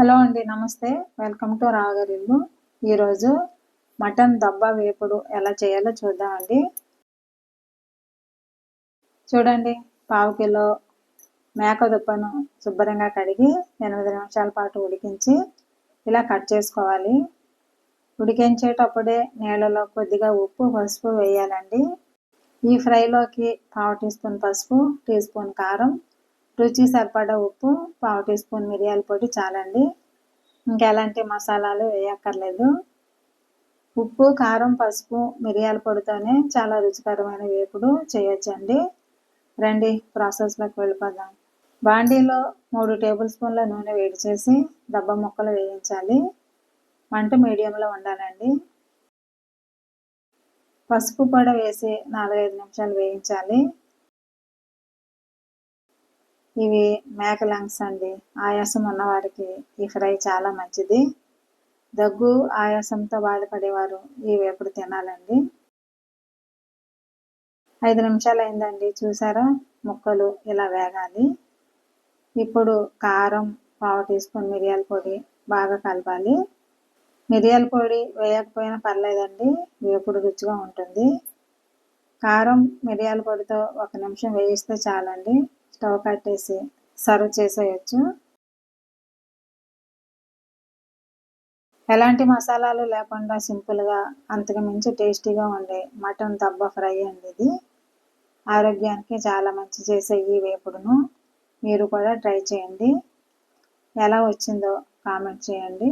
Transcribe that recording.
Hello అండి నమస్తే. Welcome to రాగరిల్లు. ఈరోజు మటన్ దబ్బా వేపుడు ఎలా చేయాలో చూద్దామండి చూడండి పావు కిలో మేక దుప్పను శుభ్రంగా కడిగి ఎనిమిది నిమిషాల పాటు ఉడికించి ఇలా కట్ చేసుకోవాలి. ఉడికించేటప్పుడే నీళ్ళలో కొద్దిగా ఉప్పు పసుపు వేయాలండి. ఈ ఫ్రైలోకి పావు టీ స్పూన్ పసుపు టీ స్పూన్ కారం రుచి సరిపడా ఉప్పు పావు టీ స్పూన్ మిరియాల పొడి చాలండి. ఇంకెలాంటి మసాలాలు వేయక్కర్లేదు. ఉప్పు కారం పసుపు మిరియాల పొడితోనే చాలా రుచికరమైన వేపుడు చేయొచ్చండి. రండి ప్రాసెస్లోకి వెళ్ళిపోదాం. బాండీలో మూడు టేబుల్ స్పూన్ల నూనె వేడి చేసి దెబ్బ ముక్కలు వేయించాలి. మంట మీడియంలో ఉండాలండి. పసుపు కూడా వేసి నాలుగైదు నిమిషాలు వేయించాలి. ఇవి మేక లంగ్స్ అండి. ఆయాసం ఉన్నవారికి ఈ ఫ్రై చాలా మంచిది. దగ్గు ఆయాసంతో బాధపడేవారు ఈ వేపుడు తినాలండి. ఐదు నిమిషాలు అయిందండి చూసారా? ముక్కలు ఇలా వేగాలి. ఇప్పుడు కారం పావు టీ స్పూన్ మిరియాల పొడి బాగా కలపాలి. మిరియాల పొడి వేయకపోయినా పర్లేదండి. వేపుడు రుచిగా ఉంటుంది. కారం మిరియాల పొడితో ఒక నిమిషం వేయిస్తే చాలండి. స్టవ్ కట్టేసి సర్వ్ చేసేయచ్చు. ఎలాంటి మసాలాలు లేకుండా సింపుల్గా అంతకు మించి టేస్టీగా ఉండే మటన్ దబ్బ ఫ్రై అండి ఇది. ఆరోగ్యానికి చాలా మంచి చేసే ఈ వేపుడును మీరు కూడా ట్రై చేయండి. ఎలా వచ్చిందో కామెంట్ చేయండి.